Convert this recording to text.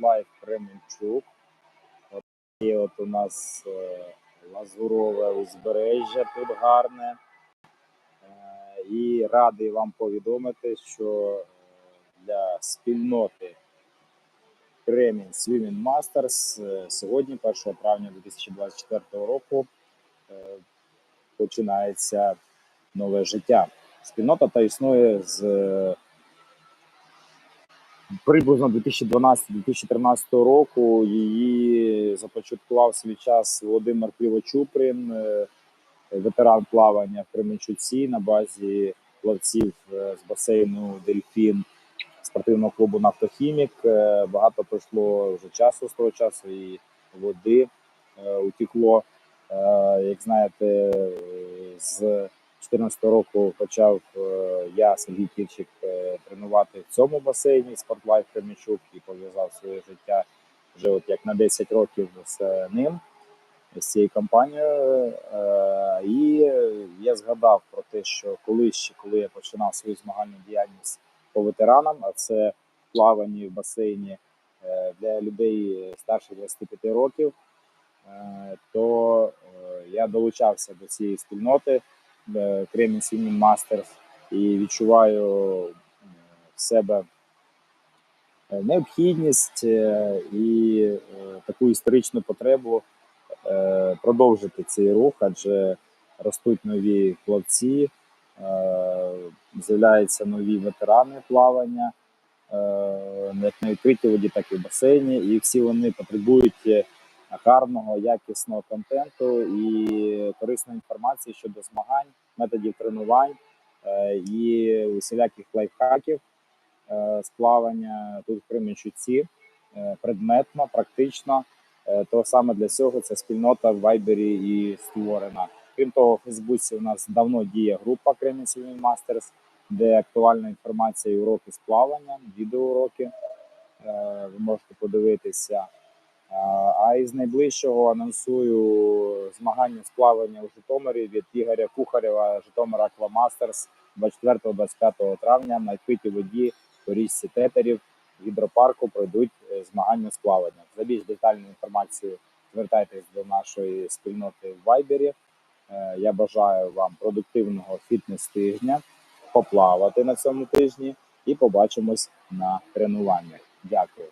Спортлайф Кременчук. От, і от у нас е, лазурове узбережжя тут гарне. Е, І радий вам повідомити, що е, для спільноти Кремінь Swimming Masters сьогодні, 1 травня 2024 року, починається нове життя. Спільнота та існує з приблизно 2012-2013 року. Її започаткував свій час Володимир Кривочуприн, е, ветеран плавання в Кременчуці на базі плавців е, з басейну Дельфін спортивного клубу Нафтохімік. Е, Багато пройшло вже часу з того часу і води утекло. Як знаєте, з 2014 року почав е, я, Сергій Кірчик, е, тренувати в цьому басейні Спортлайф Кременчук і пов'язав своє життя вже от як на 10 років з ним, з цією компанією. Е, І я згадав про те, що колись ще, коли я починав свою змагальну діяльність по ветеранам, а це плавані в басейні для людей старше 25 років, то я долучався до цієї спільноти Кремінь Swimming Masters і відчуваю е, в себе е, необхідність е, і е, таку історичну потребу е, продовжити цей рух, адже ростуть нові е, з'являються нові ветерани плавання, е, як на відкритій воді, так і в басейні, і всі вони потребують е, гарного, якісного контенту і корисної інформації щодо змагань, методів тренувань е, і усіляких лайфхаків е, з плавання тут в Кременчуці е, предметно, практично. Е, То саме для цього ця спільнота в Вайбері і створена. Крім того, в Фейсбуці у нас давно діє група Кремінь Masters, де актуальна інформація і уроки з плавання, відеоуроки. Е, Ви можете подивитися. А, із найближчого анонсую змагання з плавання у Житомирі від Ігоря Кухарєва Житомир Аквамастерс 24-25 травня на відкритій воді по річці Тетерів гідропарку пройдуть е, змагання з плавання. За більш детальну інформацію звертайтесь до нашої спільноти в Вайбері. Е, Я бажаю вам продуктивного фітнес-тижня, поплавати на цьому тижні і побачимось на тренуваннях. Дякую.